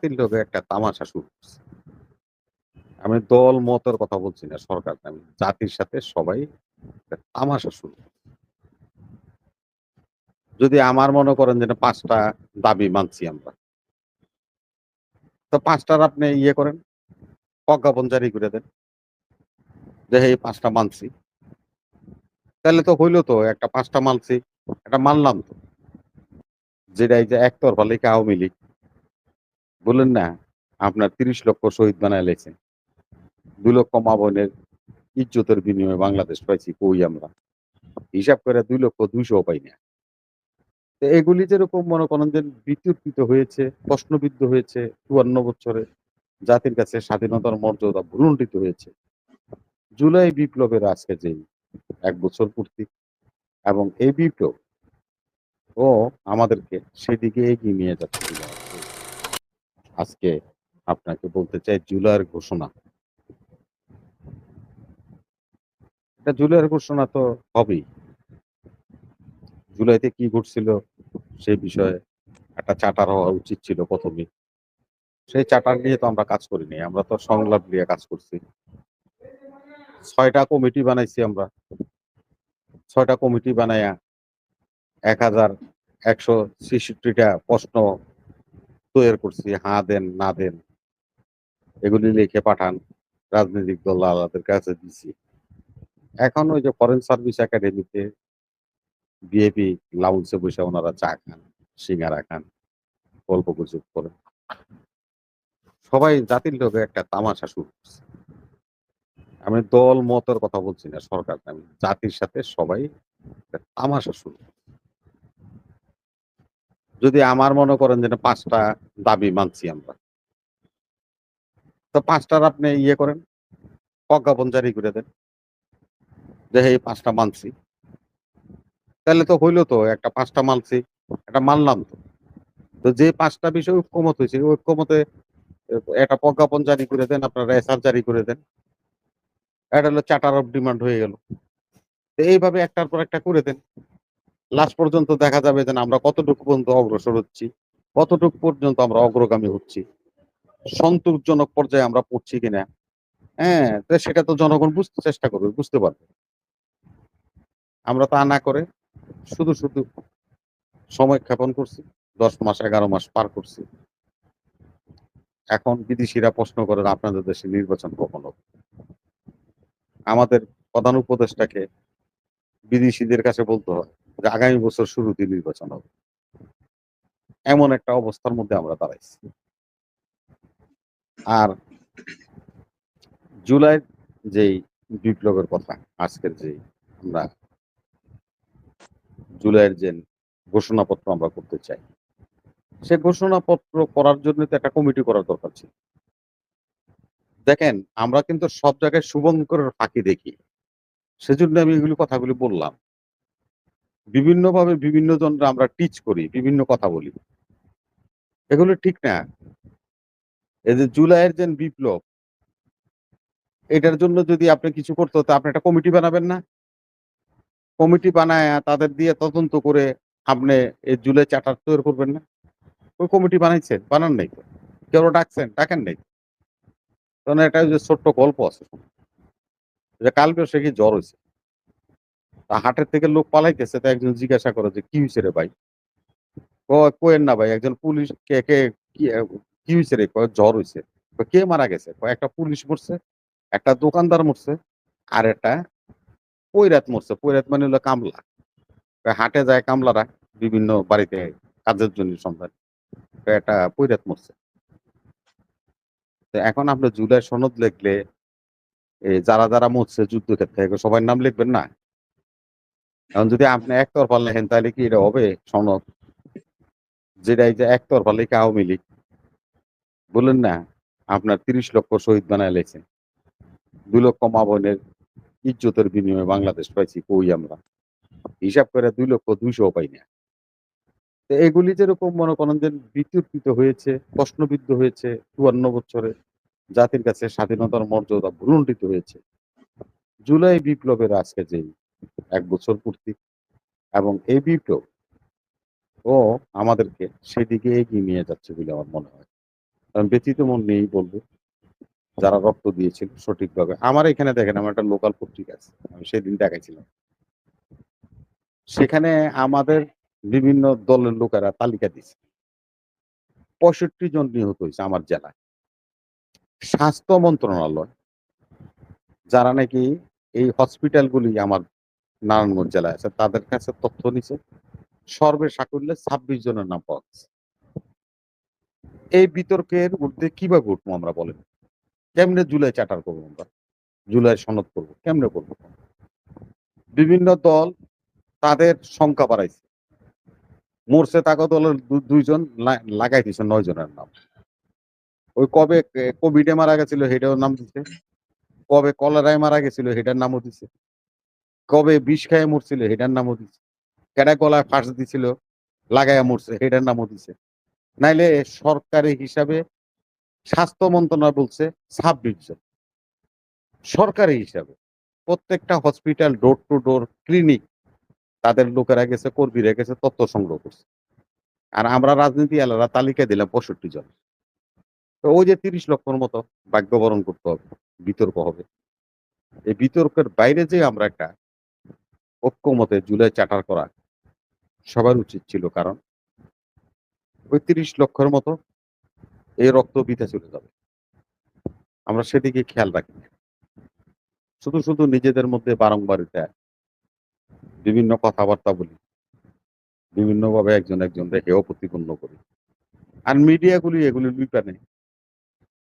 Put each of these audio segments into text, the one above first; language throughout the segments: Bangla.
তিন লোকে একটা তামাশা শুরু করছে। আমি দল মতের কথা বলছি না, সরকার আমি জাতির সাথে সবাই তামাশা শুরু যদি আমার মনে করেন যে পাঁচটা দাবি মানছি আমরা। তো পাঁচটার আপনি ইয়ে করেন, প্রজ্ঞাপন জারি করে দেন। যে এই পাঁচটা মানছি। তাহলে তো হইল তো, একটা পাঁচটা মানছি এটা মানলাম তো। যেটা এই যে একতরফা লেখা আওয়ামী লীগ। বললেন, না, আপনার তিরিশ লক্ষ শহীদ বানায় লেছেন দুই লক্ষ মা বোনের ইজ্জতের বিনিময়ে বাংলাদেশ পাইছি কই আমরা? হিসাব করে দুই লক্ষ দুইশো পাই না। তো এগুলি যেরকম মনে করেন যে বিতর্কিত হয়েছে, প্রশ্নবিদ্ধ হয়েছে, চুয়ান্ন বছরে জাতির কাছে স্বাধীনতার মর্যাদা ভুলুণ্ঠিত হয়েছে। জুলাই বিপ্লবের আজকে যে এক বছর পূর্তি এবং এই বিপ্লব ও আমাদেরকে সেদিকে এগিয়ে নিয়ে যাচ্ছে। আজকে আপনাকে বলতে চাই জুলাইয়ের ঘোষণা। এটা জুলাইয়ের ঘোষণা তো হবেই। জুলাইতে কি ঘটছিল সেই বিষয়ে একটা চার্টার হওয়া উচিত ছিল প্রথমে। সেই চার্টার নিয়ে তো আমরা কাজ করিনি, আমরা তো সংলাপ নিয়ে কাজ করছি। ছয়টা কমিটি বানাইছি আমরা। ছয়টা কমিটি বানাইয়া এক হাজার একশো ছেষট্টিটা প্রশ্ন তৈরি করছি হ্যাঁ দেন, না দেন, এগুলি লিখে পাঠান, রাজনৈতিক দল আলাদের কাছে দিছি। এখন ওই যে ফরেন সার্ভিস একাডেমিতে বিএপি লাউন্সে বসে ওনারা চা খান, সিঙ্গারা খান, গল্প গুজব করেন। সবাই জাতির লোকে একটা তামাশা শুরু করছে। আমি দল, মতের কথা বলছি না সরকার আমি জাতির সাথে সবাই তামাশা শুরু। যদি আমার মনে করেন যে পাঁচটা দাবি মানছি আমরা। তো পাঁচটার আপনি ইয়ে করেন, প্রজ্ঞাপন জারি করে দেন যে এই পাঁচটা মানছি। তাহলে তো হইল তো, একটা পাঁচটা মানছি এটা মানলাম তো। তো যে পাঁচটা বিষয় ঐক্যমত হয়েছে ঐক্যমতে একটা প্রজ্ঞাপন জারি করে দেন, আপনারা এসআর জারি করে দেন। এটা হলো চার্টার অফ ডিমান্ড হয়ে গেল। তো এইভাবে একটার পর একটা করে দেন। লাস্ট পর্যন্ত দেখা যাবে যে আমরা কতটুকু পর্যন্ত অগ্রসর হচ্ছি, কতটুকু পর্যন্ত আমরা অগ্রগামী হচ্ছি, সন্তোষজনক পর্যায়ে আমরা পড়ছি কিনা। হ্যাঁ সেটা তো জনগণ বুঝতে চেষ্টা করবে, বুঝতে পারবে। আমরা তা না করে শুধু শুধু সময় ক্ষেপণ করছি, দশ মাস, এগারো মাস পার করছি। এখন বিদেশিরা প্রশ্ন করেন, আপনাদের দেশে নির্বাচন কখন হবে? আমাদের প্রধান উপদেষ্টাকে বিদেশিদের কাছে বলতে হয় আগামী বছর শুরুতে নির্বাচন হবে। এমন একটা অবস্থার মধ্যে আমরা দাঁড়াইছি। আর জুলাইয়ের যেই বিপ্লবের কথা, আজকের যে আমরা জুলাইয়ের যে ঘোষণাপত্র আমরা করতে চাই, সে ঘোষণাপত্র করার জন্য তো একটা কমিটি করার দরকার ছিল। দেখেন, আমরা কিন্তু সব জায়গায় শুভঙ্করের ফাঁকি দেখি। সেজন্য আমি এগুলি কথাগুলি বললাম। বিভিন্নভাবে বিভিন্ন জনরা আমরা টিচ করি, বিভিন্ন কথা বলি। এগুলো ঠিক না। এই যে জুলাইয়ের যে বিপ্লব, এটার জন্য যদি আপনি কিছু করতে হতো, আপনি একটা কমিটি বানাবেন না? কমিটি বানায় তাদের দিয়ে তদন্ত করে আপনি এই জুলাই চার্টার তৈরি করবেন না? ওই কমিটি বানাইছেন, বানান নাই তো। কেউ ডাকছেন, ডাকেন নাই। কারণ এটা যে ছোট্ট গল্প আছে। যে কালকে সে কি জ্বর হয়েছে? তা হাটের থেকে লোক পালাইতেছে, তা একজন জিজ্ঞাসা করে যে, কি হয়েছে রে ভাই? কয় কোয়েন না ভাই, একজন পুলিশ, কে কে, কি হয়েছে রে? জ্বর হয়েছে কে মারা গেছে? একটা পুলিশ মরছে, একটা দোকানদার মরছে, আর একটা পৈরাত মরছে। পৈরাত মানে হলো কামলা। হাটে যায় কামলারা বিভিন্ন বাড়িতে কাজের জন্য সন্ধান। একটা পৈরাত মরছে। তো এখন আপনি জুলাই সনদ লিখলে যারা যারা মরছে যুদ্ধক্ষেত্রে সবার নাম লিখবেন না? এখন যদি আপনি একতরফা লেখেন, তাহলে কি এটা হবে সনদ? যেটা এই যে একতরফা লেখা আওয়ামী লীগ। বললেন না, আপনার তিরিশ লক্ষ শহীদ বানায় লেছেন দুই লক্ষ মা বোনের ইজ্জতের বিনিময়ে বাংলাদেশ পাইছি কই আমরা? হিসাব করে দুই লক্ষ দুইশো পাই না। তো এগুলি যেরকম মনে করেন যে বিতর্কিত হয়েছে, প্রশ্নবিদ্ধ হয়েছে চুয়ান্ন বছরে জাতির কাছে স্বাধীনতার মর্যাদা ভুলুণ্ঠিত হয়েছে। জুলাই বিপ্লবের আজকে যে এক বছর পূর্তি। এবং এই বিপ্লব ও আমাদেরকে সেদিকে এগিয়ে নিয়ে যাচ্ছে বলে আমার মনে হয়। কারণ ব্যথিত মন নিয়েই বলব, যারা রক্ত দিয়েছিল সঠিকভাবে। আমার এখানে দেখেন, আমার একটা লোকাল পত্রিকা আছে, আমি সেদিন দেখাইছিলাম। সেখানে আমাদের বিভিন্ন দলের লোকেরা তালিকা দিয়েছে। পঁয়ষট্টি জন নিহত হয়েছে আমার জেলায়। স্বাস্থ্য মন্ত্রণালয়, যারা নাকি এই হসপিটালগুলি আমার নারায়ণগঞ্জ জেলায় আছে, তাদের কাছে তথ্য নিছে। সর্বে সাকুল্যে ছাব্বিশ জনের নাম পাওয়া গেছে। এই বিতর্কের ঊর্ধ্বে কীভাবে উঠবো আমরা বলেন? কেমনে জুলাই চার্টার করব আমরা? জুলাই সনদ করব, কেমনে করব? বিভিন্ন দল তাদের সংখ্যা বাড়াইছে। মোর্চে তাকা দলের দুইজন লাগাই দিছে নয় জনের নাম। ওই কবে কোভিডে মারা গেছিল সেটাও নাম দিছে। কবে কলেরায় মারা গেছিল সেটার নামও দিছে। কবে বিষ খায় মরছিল হেটার নামও দিছে। কেডা গলায় ফাঁস দিছিল, লাগাইয়া মরছে হেটার নামও দিছে। নাইলে সরকারি হিসাবে স্বাস্থ্য মন্ত্রণালয় বলছে ছাব্বিশ জন। সরকারি হিসাবে প্রত্যেকটা hospital door to door clinic তাদের লোকেরা গেছে, কর্মীরা গেছে, তথ্য সংগ্রহ করছে। আর আমরা রাজনীতি এলারা তালিকা দিলাম পঁয়ষট্টি জন। তো ওই যে তিরিশ লক্ষর মতো ভাগ্যবরণ করতে হবে, বিতর্ক হবে। এই বিতর্কের বাইরে যে আমরা একটা ঐক্যমতে জুলাই চার্টার করা সবার উচিত ছিল, কারণ ওই তিরিশ লক্ষের মতো এই রক্ত বিতে চলে যাবে। আমরা সেদিকে খেয়াল রাখি শুধু শুধু নিজেদের মধ্যে বারংবার এটা বিভিন্ন কথাবার্তা বলি, বিভিন্নভাবে একজন একজনকে হেয় প্রতিপন্ন করি। আর মিডিয়াগুলি এগুলি লুইপা নেই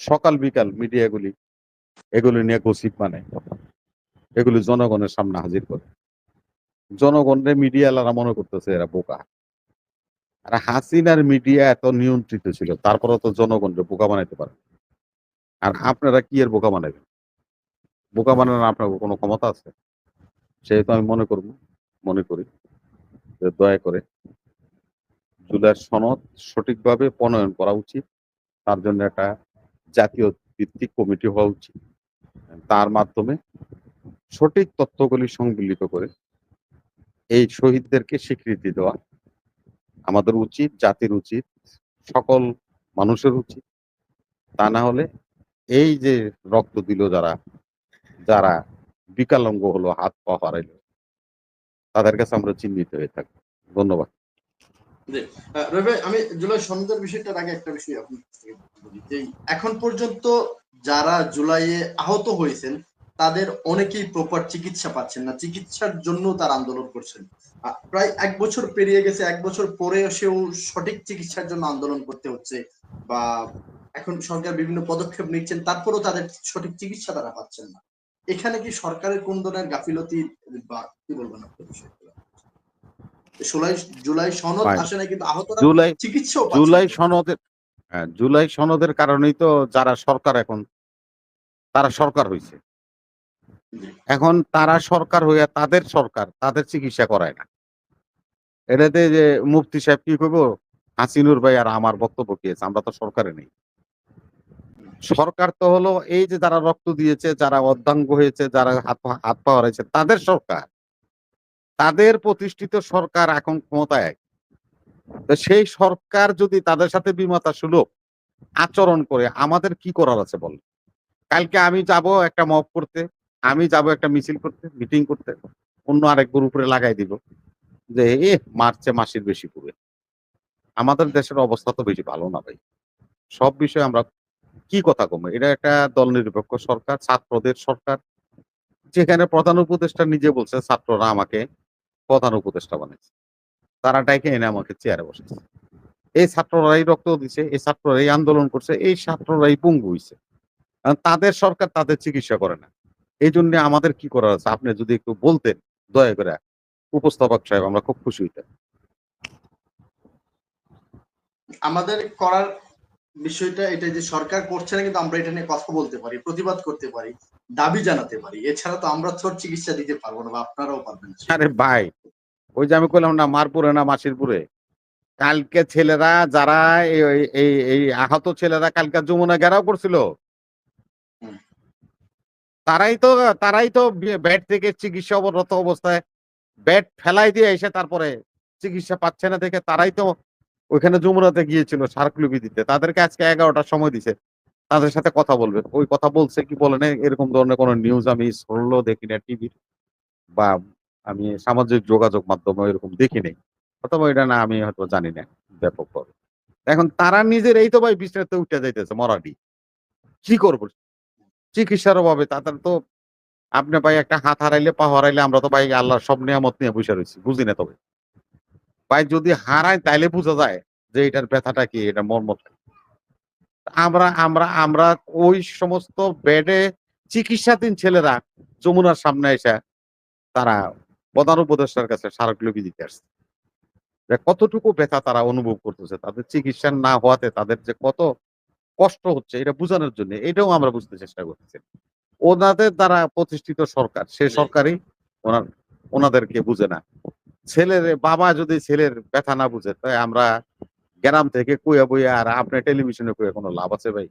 সকাল বিকাল মিডিয়াগুলি এগুলি নিয়ে গসিপ মানে এগুলি জনগণের সামনে হাজির করে। জনগণের মিডিয়ালারা মনে করতেছে এরা বোকা। আর হাসিনার মিডিয়া এত নিয়ন্ত্রিত ছিল তারপরে তো জনগণকে বোকা বানাইতে পারে আর আপনারা কি এর বোকা বানাবেন বোকা বানানোর আপনার কোনো ক্ষমতা আছে? সেহেতু আমি মনে করব, মনে করি যে দয়া করে জুলাইয়ের সনদ সঠিকভাবে প্রণয়ন করা উচিত, তার জন্য একটা জাতীয় ভিত্তিক কমিটি হওয়া উচিত। তার মাধ্যমে সঠিক তথ্যগুলি সংমিলিত করে এই শহীদদেরকে স্বীকৃতি দেওয়া আমাদের উচিত, জাতির উচিত, সকল মানুষের উচিত। তা না হলে এই যে রক্ত দিল যারা যারা বিকলাঙ্গ হলো, হাত পা হারাইলো, তাদের কাছে আমরা চিহ্নিত হয়ে থাকব। ধন্যবাদ। আমি জুলাই সনদের বিষয়টার আগে একটা বিষয় এখন পর্যন্ত যারা জুলাইয়ে আহত হয়েছেন তাদের অনেকেই প্রপার চিকিৎসা পাচ্ছেন না। চিকিৎসার জন্য তার আন্দোলন করছেন। প্রায় এক বছর পেরিয়ে গেছে এক বছর পরে সেও সঠিক চিকিৎসার জন্য আন্দোলন করতে হচ্ছে বা এখন সরকার বিভিন্ন পদক্ষেপ নিচ্ছেন তারপরেও তাদের সঠিক চিকিৎসা তারা পাচ্ছেন না। এখানে কি সরকারের কোন ধরনের গাফিলতি বা কি বলবেন আপনি জুলাই জুলাই সনদ আসে না কিন্তু আহতরা জুলাই চিকিৎসাও পাচ্ছে জুলাই সনদের হ্যাঁ, জুলাই সনদের কারণেই তো যারা সরকার এখন তারা সরকার হয়েছে। এখন তারা সরকার হইয়া তাদের সরকার, তাদের চিকিৎসা করায় না। এটাতে যে মুফতি সাহেব কি করব হাসিনুর ভাই আর আমার বক্তব্য কি আমরা তো সরকারে নেই। সরকার তো হলো এই যে যারা রক্ত দিয়েছে, যারা অর্ধাঙ্গ হয়েছে, যারা হাত হাত পা হারাইছে, তাদের সরকার। তাদের প্রতিষ্ঠিত সরকার এখন ক্ষমতায় তো সেই সরকার যদি তাদের সাথে বিমাতা সুলভ আচরণ করে, আমাদের কি করার আছে বল? কালকে আমি যাব একটা মব করতে। আমি যাব একটা মিছিল করতে মিটিং করতে, অন্য আরেক গরু উপরে লাগাই দিব, যে, এ, মার্চে মাসির বেশি পুরে আমাদের দেশের অবস্থা তো বেশি ভালো না ভাই। সব বিষয়ে আমরা কি কথা কমে এটা একটা দল নিরপেক্ষ সরকার, ছাত্রদের সরকার। যেখানে প্রধান উপদেষ্টা নিজে বলছে, ছাত্ররা আমাকে প্রধান উপদেষ্টা বানিয়েছে তারা ডাইকে এনে আমাকে চেয়ারে বসেছে এই ছাত্ররাই রক্ত দিছে, এই ছাত্ররাই আন্দোলন করছে, এই ছাত্ররাই পঙ্গু হইছে। তাদের সরকার তাদের চিকিৎসা করে না। এই জন্য আমাদের কি করার আছে? আপনি যদি একটু বলতেন দয়া করে। উপস্থাপক সাহেব আমরা খুব খুশি হইতাম। আমাদের করার বিষয়টা এটা যে সরকার করছে না কিন্তু আমরা এটা নিয়ে কথা বলতে পারি প্রতিবাদ করতে পারি দাবি জানাতে পারি। এছাড়া তো আমরা তোর চিকিৎসা দিতে পারব না বা আপনারাও পারবেন আরে ভাই ওই যে আমি কইলাম না মারপুরে না মাসিরপুরে? কালকে ছেলেরা যারা এই- এই- আহত ছেলেরা কালকে যমুনা ঘেরাও করছিল। তারাই তো তারাই তো ব্যাট থেকে চিকিৎসা অবরত অবস্থায় ব্যাট ফেলাই দিয়ে এসে তারপরে চিকিৎসা পাচ্ছে না দেখে তারাই তো ওইখানে যমুনাতে গিয়েছিল স্মারকলিপি দিতে তাদেরকে আজকে এগারোটার সময় দিছে। তাদের সাথে কথা বলবে। ওই কথা বলছে কি বলে না এরকম ধরনের কোনো নিউজ আমি শুনলেও দেখি না টিভি বা আমি সামাজিক যোগাযোগ মাধ্যমে এরকম দেখি নাই। অথবা এটা না, আমি হয়তো জানি না ব্যাপকভাবে। এখন তারা নিজের এই তো ভাই বিছনাতে উঠে যাইতেছে মরাডি কি করব? চিকিৎসার অভাবে তাদের তো আপনি ভাই একটা হাত হারাইলে, পা হারাইলে আমরা তো ভাই আল্লাহর সব নিয়ামত নিয়ে বসে রয়েছি, বুঝি না তবে ভাই যদি হারায় তাইলে বোঝা যায় যে এটার ব্যথাটা কি, এটা মর্মটা কি। আমরা আমরা আমরা ওই সমস্ত বেডে চিকিৎসাধীন ছেলেরা যমুনার সামনে এসে তারা প্রধান উপদেষ্টার কাছে স্মারকলিপি দিতে আসছে যে কতটুকু ব্যথা তারা অনুভব করতেছে, তাদের চিকিৎসা না হওয়াতে তাদের যে কত কষ্ট হচ্ছে এটা বোঝানোর জন্য এটাও আমরা বুঝতে চেষ্টা করতেছি। ওনাদের দ্বারা প্রতিষ্ঠিত সরকার সে সরকারই ওনার ওনাদেরকে বুঝে না। ছেলের বাবা যদি ছেলের ব্যথা না বুঝে তাই আমরা গ্রাম থেকে কুয়া বইয়া আর আপনার টেলিভিশনে কুয়া কোনো লাভ আছে ভাই?